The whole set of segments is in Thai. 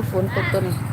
ফোন করতো না।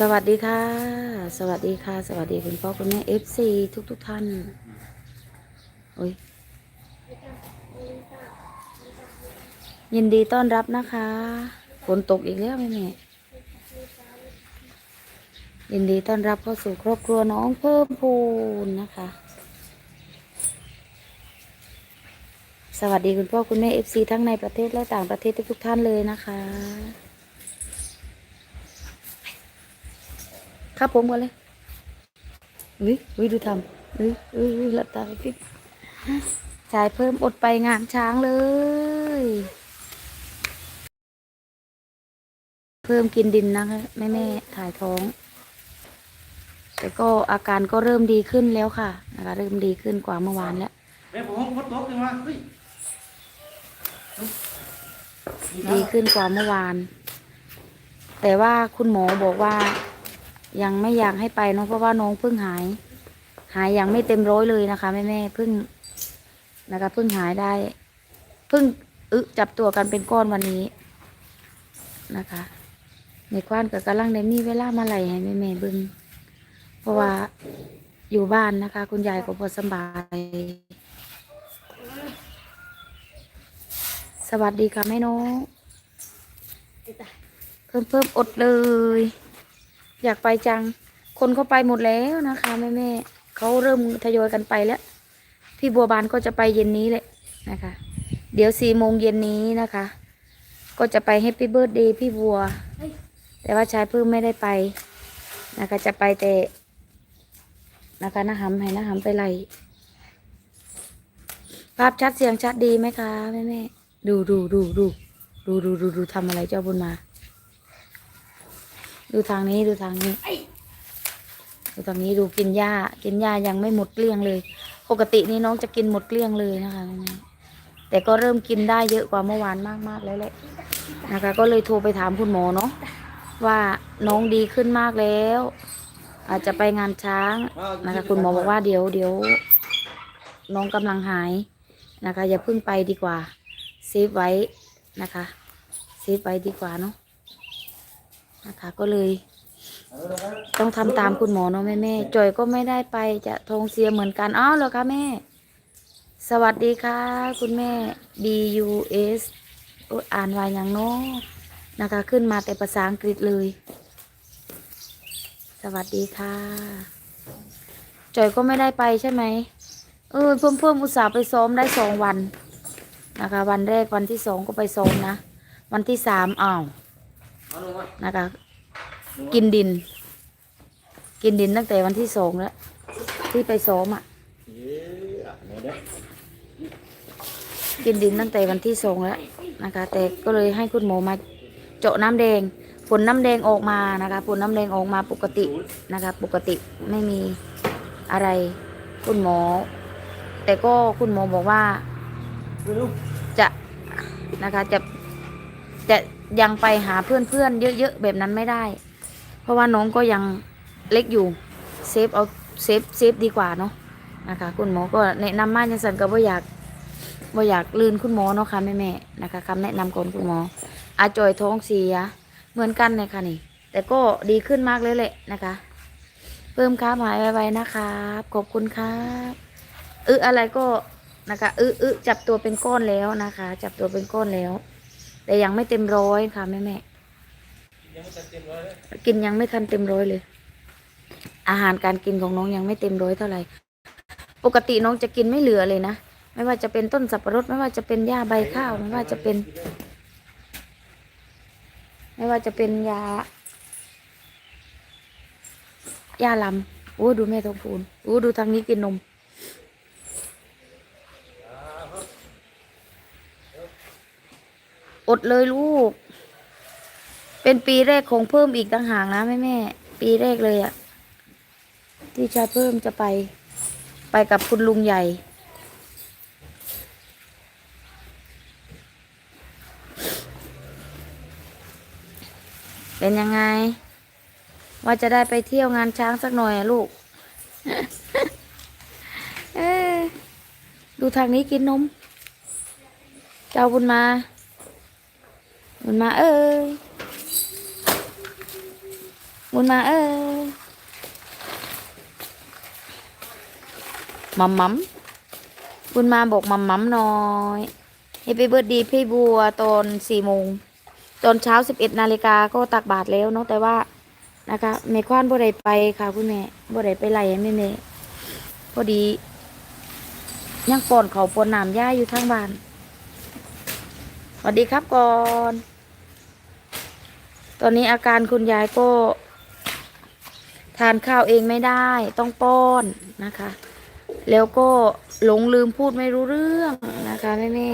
สวัสดีค่ะ สวัสดีค่ะ สวัสดีคุณพ่อคุณแม่เอฟซีทุกทุกท่านโอ้ยยินดีต้อนรับนะคะฝนตกอีกแล้วแม่แม่ยินดีต้อนรับเข้าสู่ครอบครัวน้องเพิ่มพูนนะคะ สวัสดีคุณพ่อคุณแม่เอฟซีทั้งในประเทศและต่างประเทศทุกๆท่านเลยนะคะ ครับผมก่อนเลยอุ้ยอุ้ยดูทำอุ้ยอุ้ยอุ้ยหลับตาพี่ชายเพิ่มอดไปงานช้างเลย เพิ่มกินดินนะคะแม่แม่ๆถ่ายท้อง แต่ก็อาการก็เริ่มดีขึ้นแล้วค่ะนะคะเริ่มดีขึ้นกว่าเมื่อวานแล้วแม่ผมพดตกขึ้นมาเฮ้ยดีขึ้นกว่าเมื่อวาน แต่ว่าคุณหมอบอกว่า ยังไม่อยากให้ไปเนาะเพราะว่าน้องเพิ่งหาย หายยังไม่เต็มร้อยเลยนะคะแม่แม่เพิ่งนะคะเพิ่งหายได้เพิ่งอึจับตัวกันเป็นก้อนวันนี้นะคะในควานกับกำลังได้มีเวลามาไหลให้แม่แม่เบึงเพราะว่าอยู่บ้านนะคะ คุณยายก็พอสบาย สวัสดีค่ะแม่น้องเพิ่มเพิ่มอดเลย อยากไปจัง คนเขาไปหมดแล้วนะคะแม่แม่เขาเริ่มทยอยกันไปแล้ว พี่บัวบานก็จะไปเย็นนี้แหละนะคะ เดี๋ยวสี่โมงเย็นนี้นะคะ ก็จะไปให้พี่เบิร์ดเดย์พี่บัว แต่ว่าชายเพิ่มไม่ได้ไปนะคะ จะไปแต่นะคะน้าหำให้น้าหำไปไล่ภาพชัดเสียงชัดดีไหมคะแม่แม่ดูดูดูดูดูดูดูดูทำอะไรเจ้าบุญมา ดูทางนี้ดูทางนี้ ดูทางนี้ดูกินหญ้า กินหญ้ายังไม่หมดเกลี้ยงเลย ปกตินี่น้องจะกินหมดเกลี้ยงเลยนะคะแม่ๆแต่ก็เริ่มกินได้เยอะกว่าเมื่อวานมากๆแล้วแหละนะคะ ก็เลยโทรไปถามคุณหมอเนาะว่าน้องดีขึ้นมากแล้ว อาจจะไปงานช้างนะคะ คุณหมอบอกว่าเดี๋ยวเดี๋ยวน้องกำลังหายนะคะ อย่าเพิ่งไปดีกว่าเซฟไว้นะคะเซฟไว้ดีกว่าเนาะ นะคะ ก็เลย ต้องทำตามคุณหมอเนาะแม่แม่ๆจอยก็ไม่ได้ไปจะทงเสียเหมือนกันอ้าวเหรอคะแม่ สวัสดีค่ะ คุณแม่ B U S อ่านว่าอย่างเน้อนะคะ ขึ้นมาแต่ภาษาอังกฤษเลย สวัสดีค่ะจอยก็ไม่ได้ไปใช่ไหมเออเพิ่มเพิ่มอุตส่าห์ไปซ้อมได้สองวันนะคะ วันแรกวันที่สองก็ไปซ้อมนะ วันที่สามอ้าว นะคะ กินดิน กินดินตั้งแต่วันที่สองแล้ว ที่ไปซ้อมอะเอ๊ะอะเดี๋ยวเดี๋ยวกินดินตั้งแต่วันที่สองแล้วนะคะ แต่ก็เลยให้คุณหมอมาเจาะน้ำแดง ผลน้ำแดงออกมานะคะ ผลน้ำแดงออกมาปกตินะคะ ปกติไม่มีอะไรคุณหมอ แต่ก็คุณหมอบอกว่าไม่รู้จะนะคะจะจะ ยังไปหาเพื่อนเพื่อนๆเยอะๆแบบนั้นไม่ได้ เพราะว่าน้องก็ยังเล็กอยู่เซฟเอาเซฟเซฟดีกว่าเนาะนะคะคุณหมอก็แนะนำมาจังสันก็บ่อยากบ่อยากลืนคุณหมอเนาะค่ะแม่แม่นะคะคำแนะนำของคุณหมอ อาจอยท้องเสียเหมือนกันเลยค่ะนี่ แต่ก็ดีขึ้นมากเลยแหละนะคะ เพิ่มครับหายไวๆนะครับขอบคุณครับอึอะไรก็นะคะอึอึจับตัวเป็นก้อนแล้วนะคะ จับตัวเป็นก้อนแล้ว แต่ยังไม่เต็มร้อยค่ะแม่แม่กินยังไม่ทันเต็มร้อยเลย อาหารการกินของน้องยังไม่เต็มร้อยเท่าไหร่ ปกติน้องจะกินไม่เหลือเลยนะ ไม่ว่าจะเป็นต้นสับปะรด ไม่ว่าจะเป็นหญ้าใบข้าว ไม่ว่าจะเป็น ไม่ว่าจะเป็นยา ยาลำโอ้ดูแม่ทองพูนโอ้ดูทางนี้กินนม อดเลยลูก เป็นปีแรกของเพิ่มอีกต่างหากนะแม่แม่ ปีแรกเลยอะที่ชาเพิ่มจะไป ไปกับคุณลุงใหญ่ เป็นยังไง ว่าจะได้ไปเที่ยวงานช้างสักหน่อยลูกดูทางนี้กินนม เจ้าบุญมา บุญมาเอ้ยบุญมาเอ้ยมัมมัมบุญมาบอกมัมมัมน่อยให้ไปเบิร์ดดีพี่บัวตอนสี่โมงตอนเช้าสิบเอ็ดนาฬิกาก็ตักบาทแล้วเนาะแต่ว่านะคะแม่ควานบ่ได้ไปค่ะคุณแม่บ่ได้ไปไห้แม่แม่พอดี ยังปอนเขาปอนน้ำย่าอยู่ทางบ้านสวัสดีครับก่อน อนนี้อาการคุณยายก็ ทานข้าวเองไม่ได้ต้องป้อนนะคะ แล้วก็หลงลืมพูดไม่รู้เรื่องนะคะแม่แม่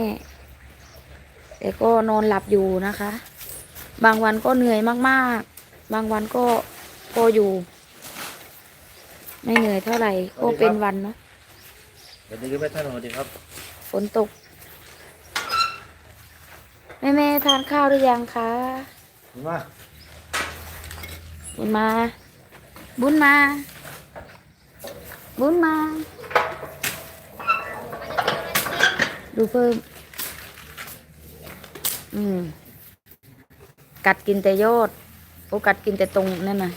ๆแต่ก็นอนหลับอยู่นะคะ บางวันก็เหนื่อยมาก ๆ บางวันก็พออยู่ ไม่เหนื่อยเท่าไหร่ก็เป็นวันเนาะเดี๋ยวนี้ก็ไม่ท่านสวัสดีครับ ฝนตก แม่แม่ๆทานข้าวหรือยังคะ มา บุญมา บุญมา บุญมา ดูเพิ่ม อืม กัดกินแต่ยอด โอกัดกินแต่ตรงนั่นน่ะ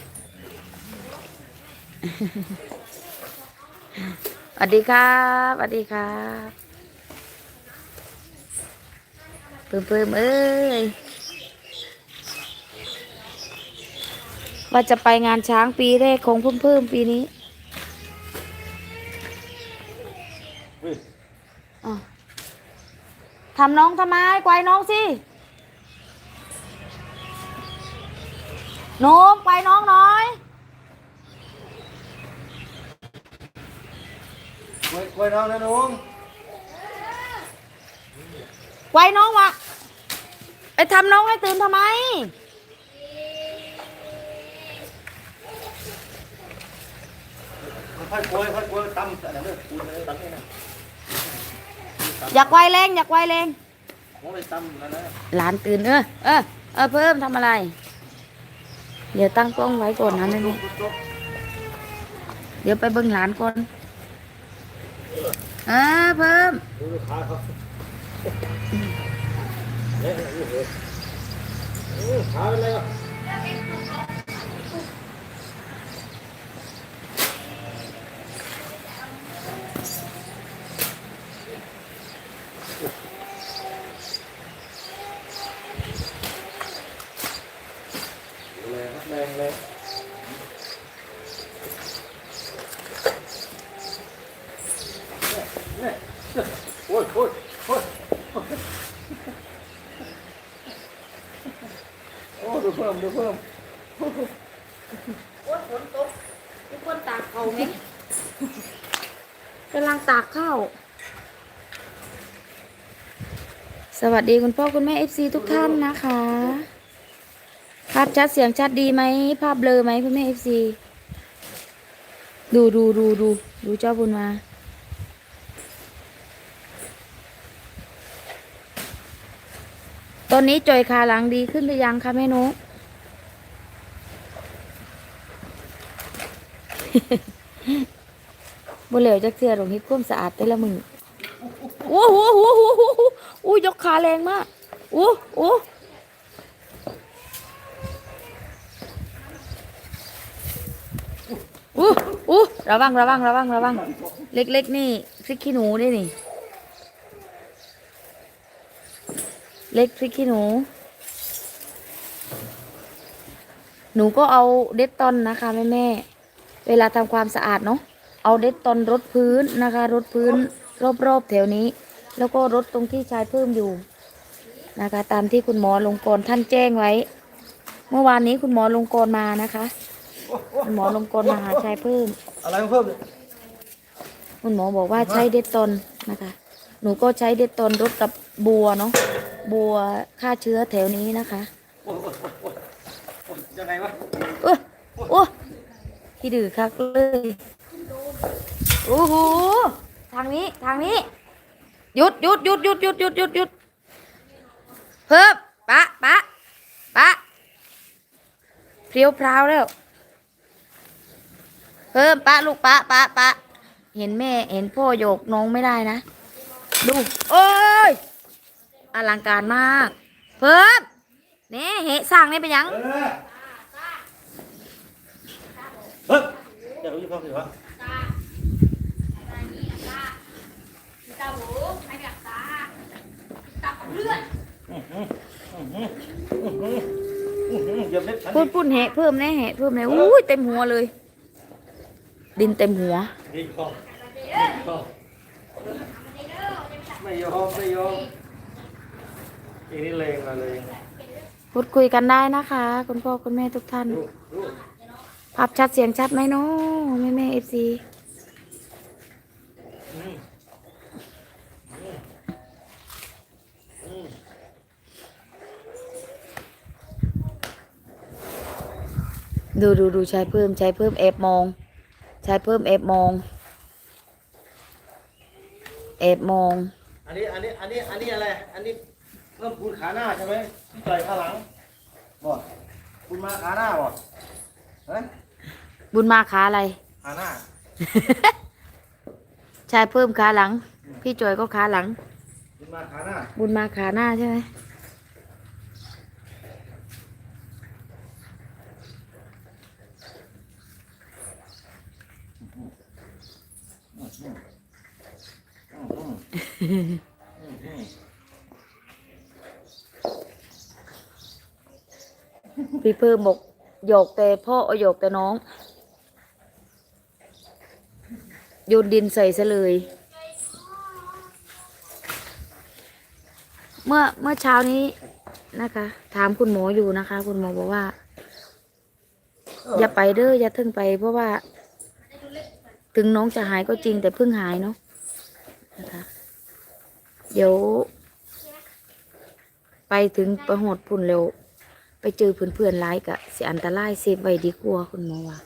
สวัสดีครับสวัสดีครับเพิ่มเพิ่มเอ้ย ว่าจะไปงานช้างปีแรกของเพิ่มเพิ่มปีนี้เฮ้ยอ้าวทำน้องทำไมไกวน้องสิหนูไกวน้องหน่อยกล้วยกล้วยน้องนะน้องไกวน้องวะไปทำน้องให้ตื่นทำไม ค่อยกล้วยค่อยกล้วยตั้มแต่เรื่องปูนเลยตั้มนี่นะอยากไวแรงอยากไวแรงผมไปตั้มแล้วนะหลานตื่นเออเออเออเพิ่มทำอะไร เดี๋ยวตั้งกล้องไว้ก่อนนะแม่แม่เดี๋ยวไปเบิ่งหลานก่อนเออเพิ่มดูลูกค้าเขาเอ๊ะโอ้โหโอ้ขาเป็นไรอะ แรงครับแรงแรงเนี่ยเนี่ย โอ้ยโอ้ยโอ้ยโอ้ดูเพิ่มดูเพิ่มโอ้ยฝนตกทุกคนตากเขาไหมกำลังตากข้าว สวัสดีคุณพ่อคุณแม่เอฟซีทุกท่านนะคะ ภาพชัดเสียงชัดดีไหม ภาพเบลอไหมคุณแม่เอฟซีดูดูดูดูดูเจ้าบุญมา ตอนนี้จอยขาหลังดีขึ้นหรือยังคะแม่นุบ่เหลวจักเทื่อหรอกเฮ็ดความสะอาดแต่ละมือโอ้โหโอ้โหโอ้โหโอ้ยกขาแรงมากโอ้โอ้โอ้ระวังระวังระวังระวัง เล็กๆนี่พริกขี้หนูนี่นี่ เล็กพริกขี้หนู หนูก็เอาเด็ดตอนนะคะแม่แม่ๆเวลาทำความสะอาดเนาะเอาเด็ดตอนรดพื้นนะคะรดพื้นรอบๆแถวนี้ แล้วก็รดตรงที่ชายเพิ่มอยู่นะคะ ตามที่คุณหมอลงกรณ์ท่านแจ้งไว้ เมื่อวานนี้คุณหมอลงกรณ์มานะคะคุณหมอลงกรณ์มาหาชายเพิ่ม อะไรเพิ่มเนี่ยคุณหมอบอกว่าใช้เด็ดตนนะคะ หนูก็ใช้เด็ดตนรดกับบัวเนาะ บัวฆ่าเชื้อแถวนี้นะคะยังไงวะเออโอ้ที่ดื้อคักเลยโอ้โหทางนี้ทางนี้หยุดหยุดหยุดหยุดหยุดหยุดหยุดหยุดเพิ่มปะปะปะเพรียวพราวแล้ว เพิ่มปะลูกปะปะปะเห็นแม่เห็นพ่อโยกน้องไม่ได้นะ ดู โอ้ย อลังการมาก เพิ่มเนี่เหสร้างนี่เป็นยังเออเฮ้ยเดี๋ยวรู้ยี่ห้อสิวะเดี๋ยวเล็บฉันพูดพูดแหะเพิ่มแน่แหะเพิ่มแน่อุ้ยเต็มหัวเลย ดินเต็มหัวไม่ยอมไม่ยอม อีนี่เลงมาเลยพูดคุยกันได้นะคะ คุณพ่อคุณแม่ทุกท่านดูดูภาพชัดเสียงชัดไหมเนาะแม่แม่เอฟซีอืมอืมอืมดูดูดูใช้เพิ่มใช้เพิ่มแอบมอง ใช้เพิ่มแอบมองแอบมอง อันนี้ อันนี้ อันนี้ อันนี้อะไร อันนี้ เพิ่มคูณขาหน้าใช่ไหมที่ต่อยขาหลังบ่คุณมาขาหน้าบ่เฮ้ยบุญมาขาอะไร ขาหน้าใช้เพิ่มขาหลัง พี่จอยก็ขาหลัง คุณมาขาหน้าบุญมาขาหน้าใช่ไหม พี่เพิ่มบอกโยอกแต่พ่อเอาโยกแต่น้อง โยนดินใส่ซะเลย เมื่อเมื่อเช้านี้นะคะ ถามคุณหมออยู่นะคะ คุณหมอบอกว่า อย่าไปเด้ออย่าทึ่งไป เพราะว่า ถึงน้องจะหายก็จริงแต่เพิ่งหายเนาะนะคะ เดี๋ยว ไปถึงประหดพุ่นเร็ว ไปเจอเพื่อนๆร้ายกะเสียอันตรายเซฟไว้ดีกว่าคุณหมอว่า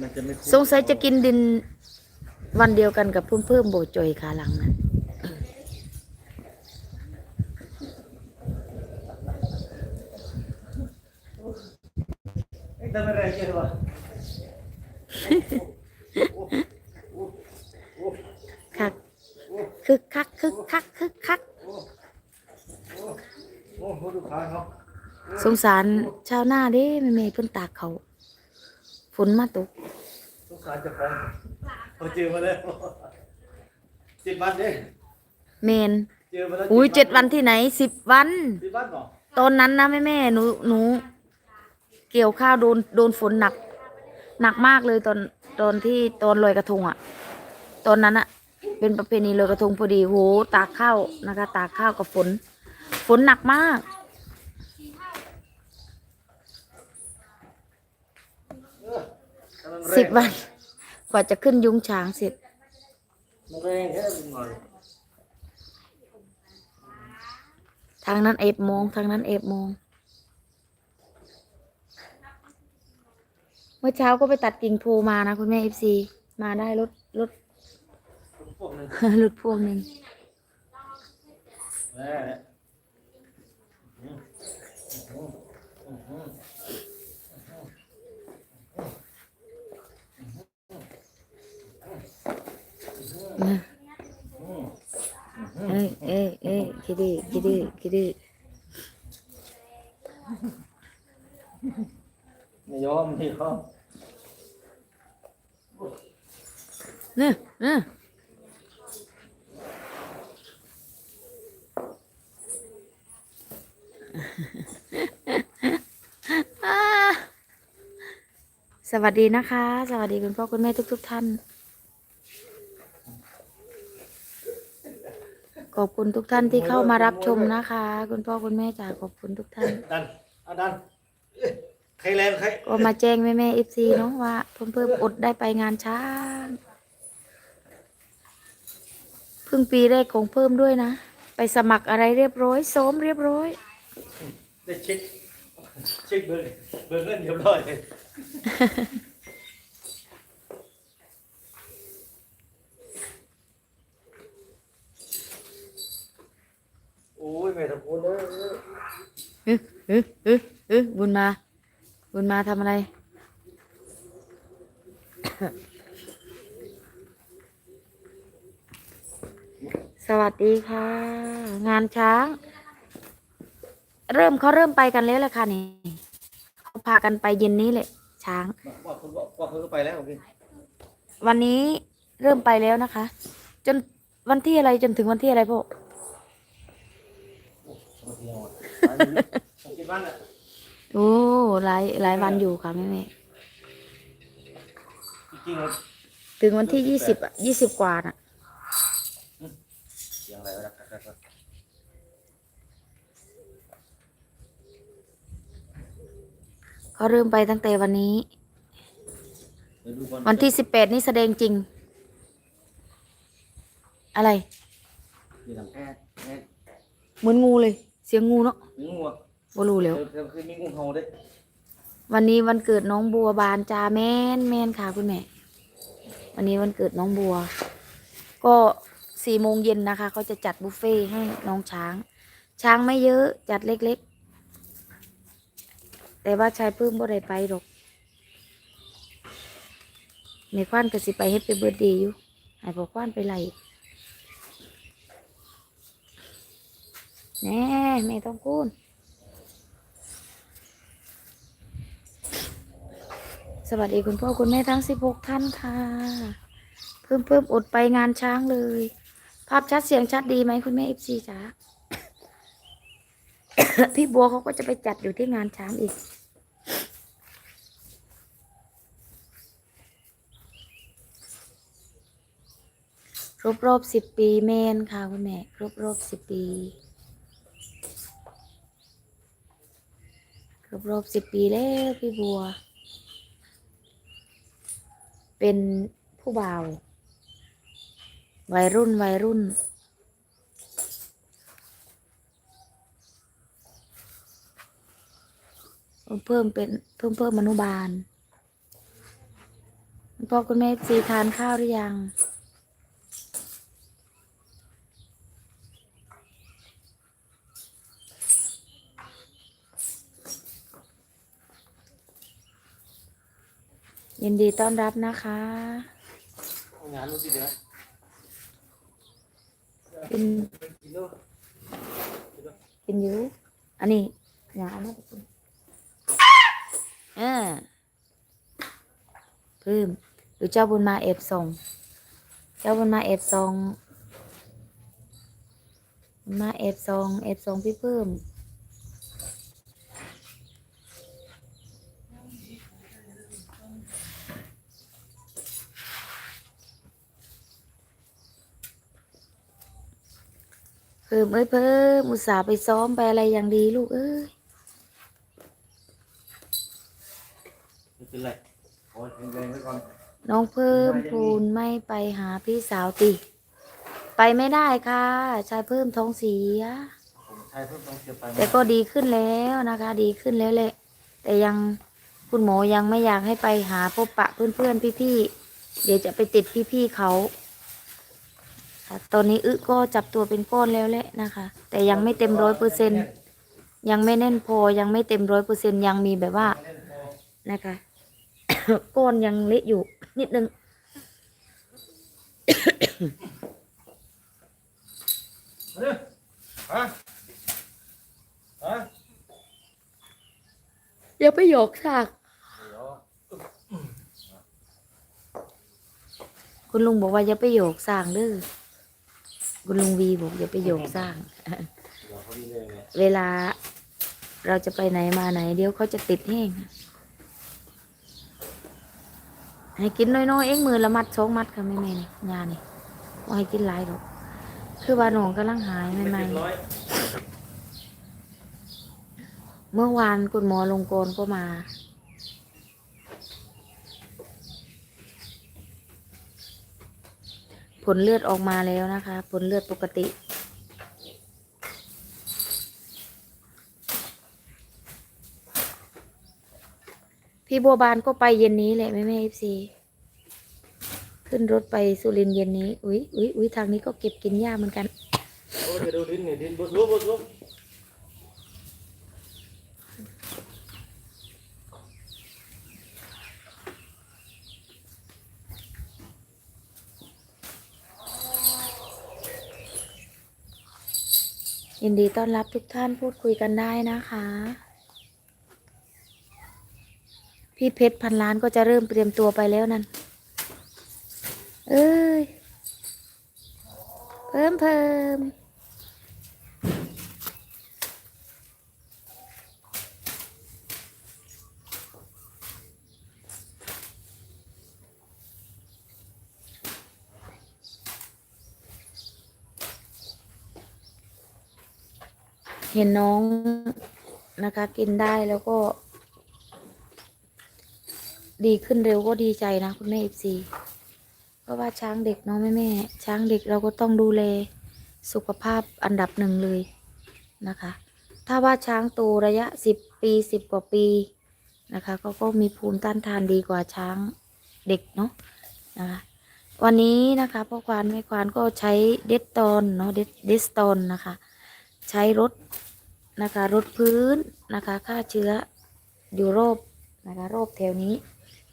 มันจะไม่คุ้มสงสัยจะกินดินวันเดียวกันกับเพิ่มเพิ่มๆโบจอยขาหลังนะเอ๊ะทำอะไรกันวะคักคึกคักคึกคักคึกคัก โอ้โหดูขาเขาสงสารชาวนาเด้แม่แม่เพิ่นตากเขาฝนมาตกสงสารเจะฟ้าของเขาเจอมาแล้วเจ็ดวันเด้เมนเจอมาแล้วอุ้ยเจ็ดวันที่ไหนสิบวันเจ็ดวันเหรอตอนนั้นนะแม่แม่หนูหนู เกี่ยวข้าวโดนโดนฝนหนัก หนักมากเลยตอนตอนที่ตอนลอยกระทงอะ่ะ ตอนนั้นอะ่ะ เป็นประเพณีลอยกระทงพอดีโหตากข้าวนะคะ ตากข้าวกับฝน ฝนหนักมากกำลังแรงสิบวัน กว่าจะขึ้นยุ้งฉางเสร็จมันแรงแค่หน่อยทางนั้นเอบมองทางนั้นเอบมองเมื่อเช้าก็ไปตัดกิ่งโพมานะคุณแม่เอฟซีมาได้รถรถพวกนึงรถพ่วงหนึ่งแม่ เนี่ยเอ้ยเอ้ยเอ้ยคิดดื้อคิดดื้อคิดดื้อไม่ยอมไม่ยอมเนี่ยเนี่ยอ่า สวัสดีนะคะ สวัสดีคุณพ่อคุณแม่ทุกๆท่าน ขอบคุณทุกท่านที่เข้ามารับชมนะคะ คุณพ่อคุณแม่จ๋าขอบคุณทุกท่าน ดันเอาดันเอ้ยใครแรงใครก็มาแจ้งแม่แม่เอฟซีเนาะว่าเพิ่มเพิ่มอดได้ไปงานช้างเพิ่งปีแรกของเพิ่มด้วยนะ ไปสมัครอะไรเรียบร้อยซ้อมเรียบร้อย ได้เช็คเช็คเบอร์เบอร์เงินเรียบร้อยเลยโอ้ยแม่ทำพูนเลยเออเออเออเออบุญมา บุญมาทำอะไร สวัสดีค่ะ งานช้าง เริ่มเขาเริ่มไปกันแล้วแหละค่ะนี่เขาพากันไปเย็นนี้แหละ ช้าง ว่าคุณว่าว่าคุณก็ไปแล้วโอเควันนี้เริ่มไปแล้วนะคะ จนวันที่อะไรจนถึงวันที่อะไรพ่อมาเที่ยวอะไปเลยผมคิดว่าน่ะโอ้หลายหลายวันอยู่ค่ะแม่แม่จริงๆเราถึงวันที่ยี่สิบอะยี่สิบกว่าน่ะ เสียงอะไรวะนะครับ เขาเริ่มไปตั้งแต่วันนี้เดี๋ยวดูก่อนวันที่สิบแปดนี่แสดงจริง อะไรเดี๋ยวหลังแค่แค่เหมือนงูเลย เสียงงูเนาะมีงูอะบ่รู้แล้วเดี๋ยวเดี๋ยวคือมีงูเห่าด้วยวันนี้วันเกิดน้องบัวบานจาแม่นแม่นค่ะคุณแม่ วันนี้วันเกิดน้องบัว ก็สี่โมงเย็นนะคะเขาจะจัดบุฟเฟ่ต์ให้น้องช้าง ช้างไม่เยอะจัดเล็กๆ แต่ว่าชายเพิ่มบ่ได้ไปหรอกแม่คว้านก็สิไปให้ไปเบิร์ดเดย์อยู่ให้พอคว้านไปไล่แน่แม่ต้องพูดสวัสดีคุณพ่อคุณแม่ทั้ง16ท่านค่ะ เพิ่มเพิ่มอดไปงานช้างเลย ภาพชัดเสียงชัดดีไหมคุณแม่เอฟซีจ๋าพี่บัวเขาก็จะไปจัดอยู่ที่งานช้างอีก รบรอบสิบปีเมนค่ะคุณแม่ครบรอบสิบปีครบรอบสิบปีแล้วพี่บัว เป็นผู้บ่าววัยรุ่นวัยรุ่น เพิ่มเป็นเพิ่มเพิ่มอนุบาลพ่อคุณแม่ซีทานข้าวหรือยัง ยินดีต้อนรับนะคะเอางานรู้สิเดี๋ยวกินกินด้วยกินอยู่อันนี้อย่างอันนั้นกินเออเพิ่มหรือเจ้าบุญมาเอฟส่ง เจ้าบุญมาเอฟส่งบุญมาเอฟส่งเอฟส่งพี่เพิ่ม เพิ่มเอ้ยเพิ่มอุตส่าห์ไปซ้อมไปอะไรอย่างดีลูกเอ้ยไม่เป็นไรขอแข็งแรงไว้ก่อนน้องเพิ่มพูนไม่ไปหาพี่สาวติ ไปไม่ได้ค่ะ ชายเพิ่มท้องเสีย ผมใช้เพิ่มต้องเสียไปแต่ก็ดีขึ้นแล้วนะคะ ดีขึ้นแล้วแหละแต่ยังคุณหมอยังไม่อยากให้ไปหาพบปะเพื่อนๆพี่ๆเดี๋ยวจะไปติดพี่ๆเขา ค่ะตอนนี้อึก็จับตัวเป็นก้อนแล้วแหละนะคะ แต่ยังไม่เต็มร้อยเปอร์เซ็นยังไม่แน่นพอยังไม่เต็มร้อยเปอร์เซ็นยังมีแบบว่านะคะก้อนยังเละอยู่นิดนึงอย่าไปหยกฉากคุณลุงบอกว่าอย่าไปโยกสร้างด้วย คุณลุงวีบอกอย่าไปโยกสร้างเดี๋ยวเขาดีเลยเนี่ยเวลาเราจะไปไหนมาไหน เดี๋ยวเขาจะติดแห้งให้กินน้อยๆเองมือละมัดสองมัดค่ะแม่ๆนี่ยานี่ว่าให้กินหลายหรอกคือว่าน้องกำลังหายใหม่เรียบร้อยๆเมื่อวานคุณหมอลงกรก็มา ผลเลือดออกมาแล้วนะคะ ผลเลือดปกติ พี่บัวบานก็ไปเย็นนี้แหละแม่แม่เอฟซีขึ้นรถไปสุรินทร์เย็นนี้ อุ้ยอุ้ยอุ้ยทางนี้ก็เก็บกินหญ้าเหมือนกัน โอ้ยเดี๋ยวดูดินนี่ดินบดลุบบดลุบ ยินดีต้อนรับทุกท่านพูดคุยกันได้นะคะ พี่เพชรพันล้านก็จะเริ่มเตรียมตัวไปแล้วนั่น เอ้ย เพิ่มเพิ่ม เห็นน้องนะคะ กินได้แล้วก็ ดีขึ้นเร็วก็ดีใจนะคุณแม่เอฟซีเพราะว่าช้างเด็กเนาะแม่แม่ช้างเด็กเราก็ต้องดูแลสุขภาพอันดับหนึ่งเลยนะคะ ถ้าว่าช้างโตระยะสิบปีสิบกว่าปีนะคะเขาก็มีภูมิต้านทานดีกว่าช้างเด็กเนาะนะคะวันนี้นะคะพ่อควานแม่ควานก็ใช้เดสตอนเนาะเดสเดสตอนนะคะ ใช้รถ นะคะรถพื้นนะคะฆ่าเชื้ออยู่รอบนะคะรอบแถวนี้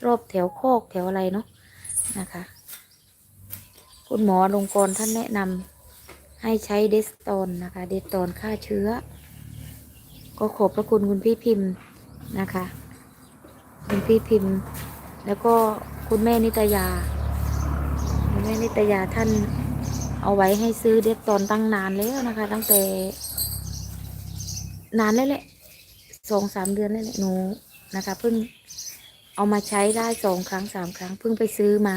รอบแถวโคกแถวอะไรเนาะนะคะ คุณหมอลงกรท่านแนะนำให้ใช้เดสโตนนะคะ เดสโตนฆ่าเชื้อ ก็ขอบพระคุณคุณพี่พิมพ์นะคะ คุณพี่พิมพ์ แล้วก็คุณแม่นิตยา คุณแม่นิตยาท่านเอาไว้ให้ซื้อเดสโตนตั้งนานแล้วนะคะ ตั้งแต่ นานแล้วแหละสองสามเดือนแล้วแหละหนูนะคะเพิ่งเอามาใช้ได้สองครั้งสามครั้ง เพิ่งไปซื้อมา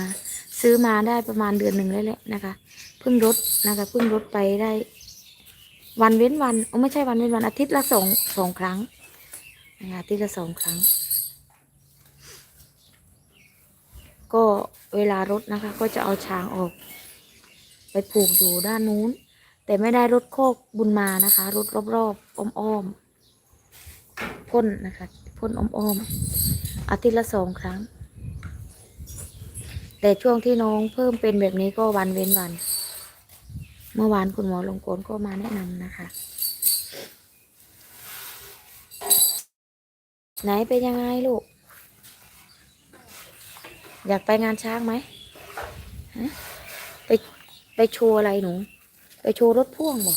ซื้อมาได้ประมาณเดือนหนึ่งแล้วแหละนะคะ เพิ่งลดนะคะ เพิ่งลดไปได้ วันเว้นวันโอ้ไม่ใช่วันเว้นวันอาทิตย์ละสองสองครั้งนะคะอาทิตย์ละสองครั้ง ก็เวลารถนะคะ ก็จะเอาช้างออก ไปผูกอยู่ด้านนู้น แต่ไม่ได้รถโคกบุญมานะคะรถรอบๆอ้อมๆพ่นนะคะพ่นอ้อมๆอาทิตย์ละสองครั้ง แต่ช่วงที่น้องเพิ่มเป็นแบบนี้ก็วันเว้นวัน เมื่อวานคุณหมอลงกรณ์ก็มาแนะนำนะคะ ไหนเป็นยังไงลูก อยากไปงานช้างไหมไปไปโชว์อะไรหนู ไปโชว์รถพ่วงบ่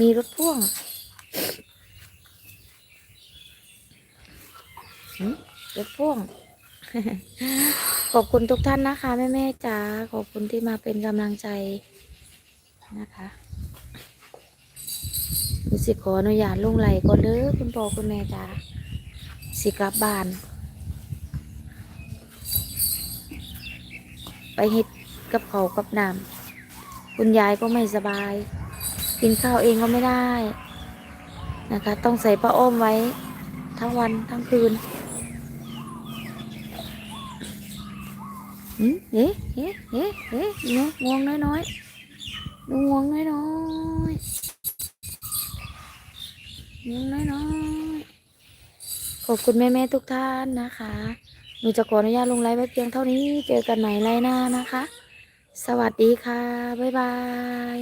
มีรถพ่วงอะหึรถพ่วง ขอบคุณทุกท่านนะคะ แม่แม่ๆจ๋าขอบคุณที่มาเป็นกำลังใจนะคะมีสิขออนุญาตลงไหลก่อนเด้อคุณพ่อคุณแม่จ๋าสิกลับบ้าน ไปเฮ็ดกับเขากับน้ำ คุณยายก็ไม่สบาย กินข้าวเองก็ไม่ได้นะคะ ต้องใส่ผ้าอ้อมไว้ทั้งวันทั้งคืนอืมเอ๊ะเอ๊ะเอ๊ะเอ๊ะหนูง่วงน้อยๆหนูง่วงน้อยๆง่วงน้อยๆขอบคุณแม่ๆทุกท่านนะคะ หนูจะขออนุญาตลงไลฟ์ไว้เพียงเท่านี้ เจอกันใหม่ไลฟ์หน้านะคะ สวัสดีค่ะ บ๊ายบาย